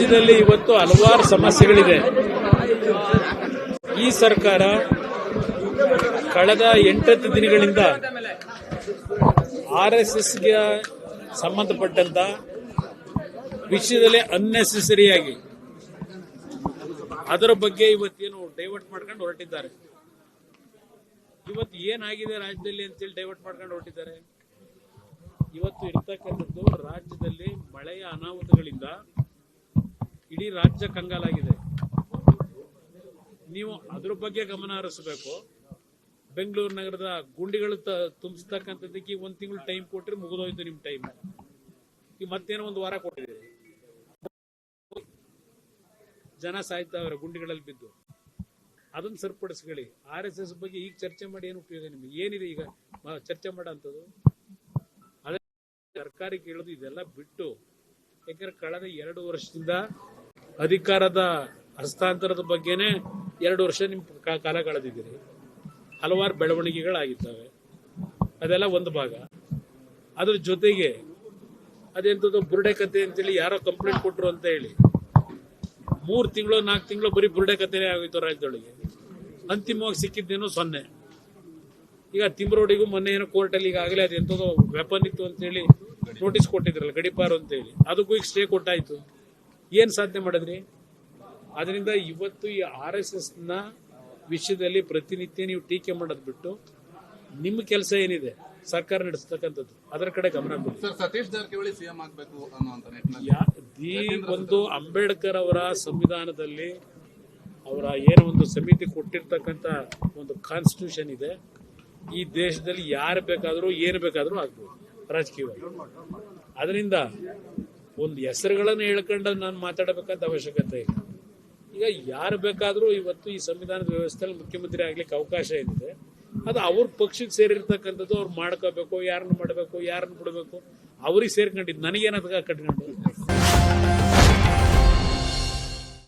ರಾಜ್ಯದಲ್ಲಿ ಇವತ್ತು ಹಲವಾರು ಸಮಸ್ಯೆಗಳಿದೆ ಈ ಸರ್ಕಾರ ಕಳೆದ ಎಂಟತ್ತು ದಿನಗಳಿಂದ ಆರ್ ಎಸ್ ಎಸ್ಗೆ ಸಂಬಂಧಪಟ್ಟಂತ ವಿಷಯದಲ್ಲಿ ಅನ್ನೆಸೆಸರಿಯಾಗಿ ಅದರ ಬಗ್ಗೆ ಇವತ್ತೇನು ಡೈವರ್ಟ್ ಮಾಡ್ಕೊಂಡು ಹೊರಟಿದ್ದಾರೆ. ಇವತ್ತು ಏನಾಗಿದೆ ರಾಜ್ಯದಲ್ಲಿ ಅಂತೇಳಿ ಡೈವರ್ಟ್ ಮಾಡ್ಕೊಂಡು ಹೊರಟಿದ್ದಾರೆ? ಇವತ್ತು ಇರ್ತಕ್ಕಂಥದ್ದು ರಾಜ್ಯದಲ್ಲಿ ಮಳೆಯ ಅನಾಹುತಗಳಿಂದ ರಾಜ್ಯ ಕಂಗಾಲಾಗಿದೆ. ನೀವು ಅದ್ರ ಬಗ್ಗೆ ಗಮನ ಹರಿಸಬೇಕು. ಬೆಂಗಳೂರು ನಗರದ ಗುಂಡಿಗಳು ತುಂಬಿಸ್ತಕ್ಕಂಥದ್ದಕ್ಕೆ ಒಂದ್ ತಿಂಗಳು ಟೈಮ್ ಕೊಟ್ಟರೆ ಮುಗಿದೋಯ್ತು ನಿಮ್ ಟೈಮ್ ಈಗ ಮತ್ತೇನೋ ಒಂದು ವಾರ ಕೊಟ್ಟಿದ್ದೀರಿ. ಜನ ಸಾಯ್ತಾವ್ರೆ ಗುಂಡಿಗಳಲ್ಲಿ ಬಿದ್ದು. ಅದನ್ನ ಸರಿಪಡಿಸ್ಕೊಳ್ಳಿ. ಆರ್ ಎಸ್ ಎಸ್ ಬಗ್ಗೆ ಈಗ ಚರ್ಚೆ ಮಾಡಿ ಏನು ಉಪಯೋಗ ನಿಮಗೆ? ಏನಿದೆ ಈಗ ಚರ್ಚೆ ಮಾಡೋಂಥದ್ದು? ಅದೇ ಸರ್ಕಾರಕ್ಕೆ ಕೇಳೋದು ಇದೆಲ್ಲ ಬಿಟ್ಟು. ಯಾಕಂದ್ರೆ ಕಳೆದ ಎರಡು ವರ್ಷದಿಂದ ಅಧಿಕಾರದ ಹಸ್ತಾಂತರದ ಬಗ್ಗೆನೇ ಎರಡು ವರ್ಷ ನಿಮ್ಮ ಕಾಲ ಕಳೆದಿದ್ದೀರಿ. ಹಲವಾರು ಬೆಳವಣಿಗೆಗಳಾಗಿದ್ದಾವೆ. ಅದೆಲ್ಲ ಒಂದು ಭಾಗ. ಅದ್ರ ಜೊತೆಗೆ ಅದೆಂಥದ್ದು ಬುರುಡೆ ಕತೆ ಅಂತೇಳಿ ಯಾರೋ ಕಂಪ್ಲೇಂಟ್ ಕೊಟ್ರು ಅಂತ ಹೇಳಿ, ಮೂರು ತಿಂಗಳು, ನಾಲ್ಕು ತಿಂಗಳು ಬರೀ ಬುರುಡೆ ಕತೆನೇ ಆಗೋಯ್ತು ರಾಜ್ಯದೊಳಗೆ. ಅಂತಿಮವಾಗಿ ಸಿಕ್ಕಿದ್ದೇನೋ ಸೊನ್ನೆ. ಈಗ ತಿಮ್ರೋಡಿಗೂ ಮೊನ್ನೆ ಏನೋ ಕೋರ್ಟಲ್ಲಿ ಈಗಾಗಲೇ ಅದು ಎಂಥದೋ ವೆಪನ್ ಇತ್ತು ಅಂತೇಳಿ ನೋಟಿಸ್ ಕೊಟ್ಟಿದ್ರಲ್ಲ, ಗಡಿಪಾರು ಅಂತೇಳಿ. ಅದಕ್ಕೂ ಈಗ ಸ್ಟೇ ಕೊಟ್ಟಾಯ್ತು. ಏನು ಸಾಧನೆ ಮಾಡಿದ್ರಿ? ಅದರಿಂದ ಇವತ್ತು ಈ ಆರ್ ಎಸ್ ಎಸ್ನ ನ ವಿಷಯದಲ್ಲಿ ಪ್ರತಿನಿತ್ಯ ನೀವು ಟೀಕೆ ಮಾಡೋದು ಬಿಟ್ಟು ನಿಮ್ಮ ಕೆಲಸ ಏನಿದೆ ಸರ್ಕಾರ ನಡೆಸ್ತಕ್ಕಂಥದ್ದು ಅದರ ಕಡೆ ಗಮನ ಸತೀಶ್ ಜಾರಕಿಹೊಳಿ ಸಿಎಂ ಆಗ್ಬೇಕು ಈ ಒಂದು ಅಂಬೇಡ್ಕರ್ ಅವರ ಸಂವಿಧಾನದಲ್ಲಿ ಅವರ ಏನೋ ಒಂದು ಸಮಿತಿ ಕೊಟ್ಟಿರ್ತಕ್ಕಂಥ ಒಂದು ಕಾನ್ಸ್ಟಿಟ್ಯೂಷನ್ ಇದೆ. ಈ ದೇಶದಲ್ಲಿ ಯಾರು ಬೇಕಾದರೂ ಏನು ಬೇಕಾದರೂ ಆಗ್ಬೋದು ರಾಜಕೀಯವಾಗಿ. ಅದರಿಂದ ಒಂದು ಹೆಸರುಗಳನ್ನು ಹೇಳ್ಕೊಂಡು ನಾನು ಮಾತಾಡಬೇಕಾದ ಅವಶ್ಯಕತೆ ಇಲ್ಲ. ಈಗ ಯಾರು ಬೇಕಾದರೂ ಇವತ್ತು ಈ ಸಂವಿಧಾನದ ವ್ಯವಸ್ಥೆಯಲ್ಲಿ ಮುಖ್ಯಮಂತ್ರಿ ಆಗ್ಲಿಕ್ಕೆ ಅವಕಾಶ ಏನಿದೆ ಅದು ಅವ್ರ ಪಕ್ಷಕ್ಕೆ ಸೇರಿರ್ತಕ್ಕಂಥದ್ದು ಅವ್ರು ಮಾಡ್ಕೋಬೇಕು ಯಾರನ್ನು ಮಾಡಬೇಕು ಯಾರನ್ನು ಬಿಡಬೇಕು ಅವ್ರಿಗೆ ಸೇರ್ಕೊಂಡಿದ್ದು. ನನಗೇನದ ಕಟ್ಕೊಂಡು